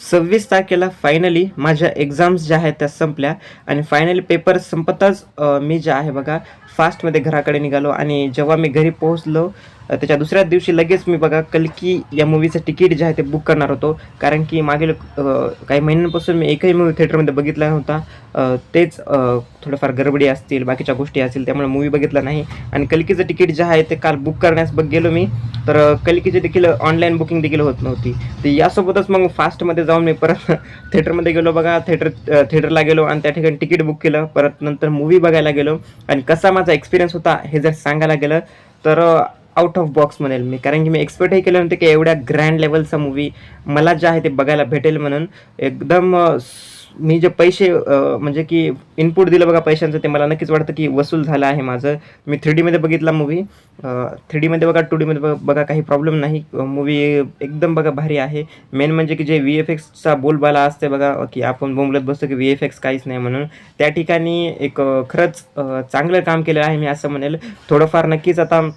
सव्वीस तारखेला फायनली माझ्या एक्झाम्स ज्या आहेत त्या संपल्या. आणि फायनली पेपर संपताच मी जे आहे बघा फास्टमध्ये घराकडे निघालो. आणि जेव्हा मी घरी पोहोचलो त्याच्या दुसऱ्याच दिवशी लगेच मी बघा कलकी या मूवीचं तिकीट जे आहे ते बुक करणार होतो. कारण की मागील काही महिन्यांपासून मी एकही मूवी थिएटरमध्ये बघितला नव्हता. तेच थोडंफार गडबडी असतील बाकीच्या गोष्टी असतील त्यामुळे मूवी बघितला नाही. आणि कलकीचं तिकीट जे आहे ते काल बुक करण्यास बघ गेलो मी. तर कलकीचे देखील ऑनलाईन बुकिंग देखील होत नव्हती. तर यासोबतच मग फास्टमध्ये जाऊन मी परत थिएटरमध्ये गेलो बघा. थिएटर थिएटरला गेलो आणि त्या ठिकाणी तिकीट बुक केलं. परत नंतर मूवी बघायला गेलो. आणि कसा माझा एक्सपिरियन्स होता हे जर सांगायला गेलं तर आउट ऑफ बॉक्स म्हणेल मी. कारण की मी एक्सपेक्टही केलं नव्हतं की एवढ्या ग्रँड लेवलचा मूवी मला जे आहे ते बघायला भेटेल म्हणून. एकदम मी जे पैसे म्हणजे की इनपुट दिलं बघा पैशांचं ते मला नक्कीच वाटतं की वसूल झालं आहे माझं. मी थ्री डीमध्ये बघितला मूवी थ्री डीमध्ये बघा टू डीमध्ये बघा बघा काही प्रॉब्लेम नाही. मूवी एकदम बघा भारी आहे. मेन म्हणजे की जे व्ही एफ एक्सचा बोलबाला असते बघा की आपण बोंबलत बसतो की व्ही एफ एक्स काहीच नाही म्हणून. त्या ठिकाणी एक खरंच चांगलं काम केलेलं आहे मी असं म्हणेल. थोडंफार नक्कीच आता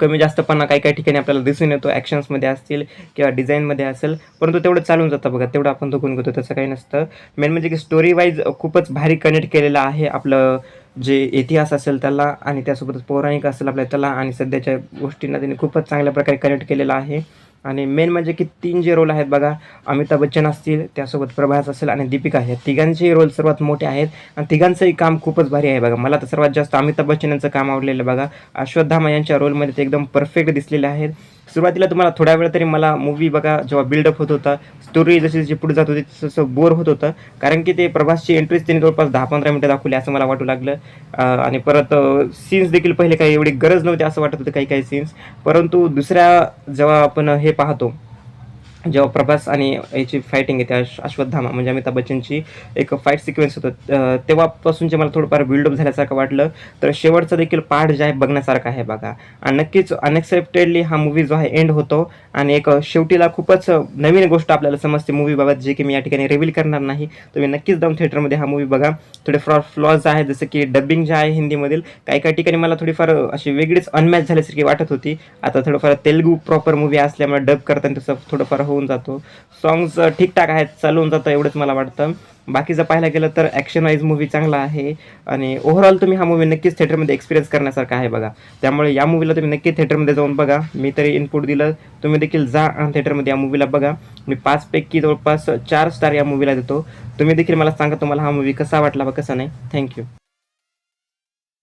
कमी जास्तपणा काही काही ठिकाणी आपल्याला दिसून येतो ॲक्शन्समध्ये असतील किंवा डिझाईनमध्ये असेल परंतु तेवढं चालून जातं बघा तेवढं आपण दुखून घेतो तसं काही नसतं. मेन म्हणजे की स्टोरी वाईज खूपच भारी कनेक्ट केलेलं आहे आपलं जे इतिहास असेल त्याला आणि त्यासोबतच पौराणिक असेल आपल्या त्याला आणि सध्याच्या गोष्टींना त्यांनी खूपच चांगल्या प्रकारे कनेक्ट केलेलं आहे. आणि मेन म्हणजे की तीन जे रोल आहेत बघा अमिताभ बच्चन असतील त्यासोबत प्रभास असेल आणि दीपिका आहे तिघांचे रोल सर्वात मोठे आहेत. आणि तिघांचंही काम खूपच भारी आहे बघा. मला तर सर्वात जास्त अमिताभ बच्चन यांचं काम आवडलेलं बघा. अश्वत्थामा यांच्या रोलमध्ये ते एकदम परफेक्ट दिसलेले आहेत. सुरुवातीला तुम्हाला थोड्या वेळ तरी मला मूवी बघा जेव्हा बिल्डअप होत होता स्टोरी जशी जशी पुढे जात होती तसं बोर होत होतं. कारण की ते प्रभासची एंट्रीज त्यांनी जवळपास दहा पंधरा मिनटं दाखवली असं मला वाटू लागलं. आणि परत सीन्स देखील पहिले काही एवढी गरज नव्हती असं वाटत होतं काही काही सीन्स परंतु दुसऱ्या जेव्हा आपण हे पाहतो जेव्हा प्रभास आणि याची फायटिंग येते अश अश्वत्थामा म्हणजे अमिताभ बच्चनची एक फाईट सिक्वेन्स होतं. तेव्हापासून जे मला थोडंफार बिल्डअप झाल्यासारखं वाटलं तर शेवटचं देखील पार्ट जे आहे बघण्यासारखा आहे बघा. आणि नक्कीच अनएक्सेप्टेडली हा मूवी जो आहे एंड होतो. आणि एक शेवटीला खूपच नवीन गोष्ट आपल्याला समजते मूवीबाबत जे की मी या ठिकाणी रिव्हील करणार नाही. तुम्ही नक्कीच जाऊन थिएटरमध्ये हा मूवी बघा. थोडे फ्रॉ फ्लॉज आहेत जसं की डबिंग जे आहे हिंदीमधील काही काही ठिकाणी मला थोडीफार अशी वेगळीच अनमॅच झाल्यासारखी वाटत होती. आता थोडंफार तेलगू प्रॉपर मूवी असल्यामुळे डब करताना तसं थोडंफार होऊन जातो. सॉंग्स ठीकठाक आहेत चालून जातं एवढंच मला वाटतं. बाकीचं पाहायला गेलं तर ॲक्शन वाईज मूवी चांगला आहे. आणि ओव्हरऑल तुम्ही हा मूवी नक्कीच थिएटरमध्ये एक्सपिरियन्स करण्यासारखा आहे बघा. त्यामुळे या मूवीला तुम्ही नक्की थिएटरमध्ये जाऊन बघा. मी तरी इनपुट दिलं. तुम्ही देखील जा आणि थिएटरमध्ये या मूवीला बघा. मी पाचपैकी जवळपास चार स्टार या मूवीला देतो. तुम्ही देखील मला सांगा तुम्हाला हा मूवी कसा वाटला व कसा नाही. थँक्यू